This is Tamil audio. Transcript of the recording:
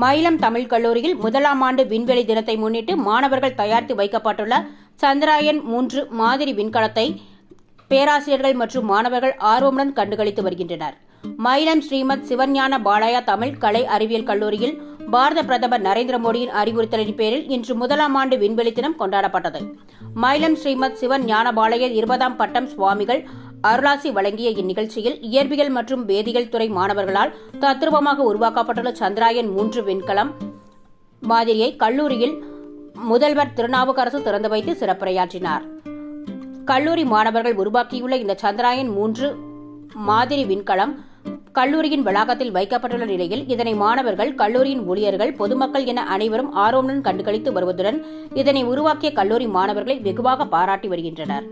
மயிலம் தமிழ் கல்லூரியில் முதலாம் ஆண்டு விண்வெளி தினத்தை முன்னிட்டு மாணவர்கள் தயாரித்து வைக்கப்பட்டுள்ள சந்திராயன் மூன்று மாதிரி விண்கலத்தை பேராசிரியர்கள் மற்றும் மாணவர்கள் ஆர்வமுடன் கண்டுகளித்து வருகின்றனர். மயிலம் ஸ்ரீமத் சிவஞான பாலாயா தமிழ் கலை அறிவியல் கல்லூரியில் பாரத பிரதமர் நரேந்திர மோடியின் அறிவுறுத்தலின் பேரில் இன்று முதலாம் ஆண்டு விண்வெளி தினம் கொண்டாடப்பட்டது. மயிலம் ஸ்ரீமத் சிவன் ஞானபாளைய இருபதாம் பட்டம் சுவாமிகள் அருளாசி வழங்கிய இந்நிகழ்ச்சியில் இயற்பியல் மற்றும் வேதியியல் துறை மாணவர்களால் தத்ரூபமாக உருவாக்கப்பட்டுள்ள சந்திராயன் மூன்று விண்கலம் மாதிரியை கல்லூரியில் முதல்வர் திருநாவுக்கரசு திறந்து வைத்து சிறப்புரையாற்றினார். கல்லூரி மாணவர்கள் உருவாக்கியுள்ள இந்த சந்திராயன் மூன்று மாதிரி விண்கலம் கல்லூரியின் வளாகத்தில் வைக்கப்பட்டுள்ள நிலையில் இதனை மாணவர்கள் கல்லூரியின் ஊழியர்கள் பொதுமக்கள் என அனைவரும் ஆர்வமுடன் கண்டுகளித்து வருவதுடன் இதனை உருவாக்கிய கல்லூரி மாணவர்களை வெகுவாக பாராட்டி வருகின்றனர்.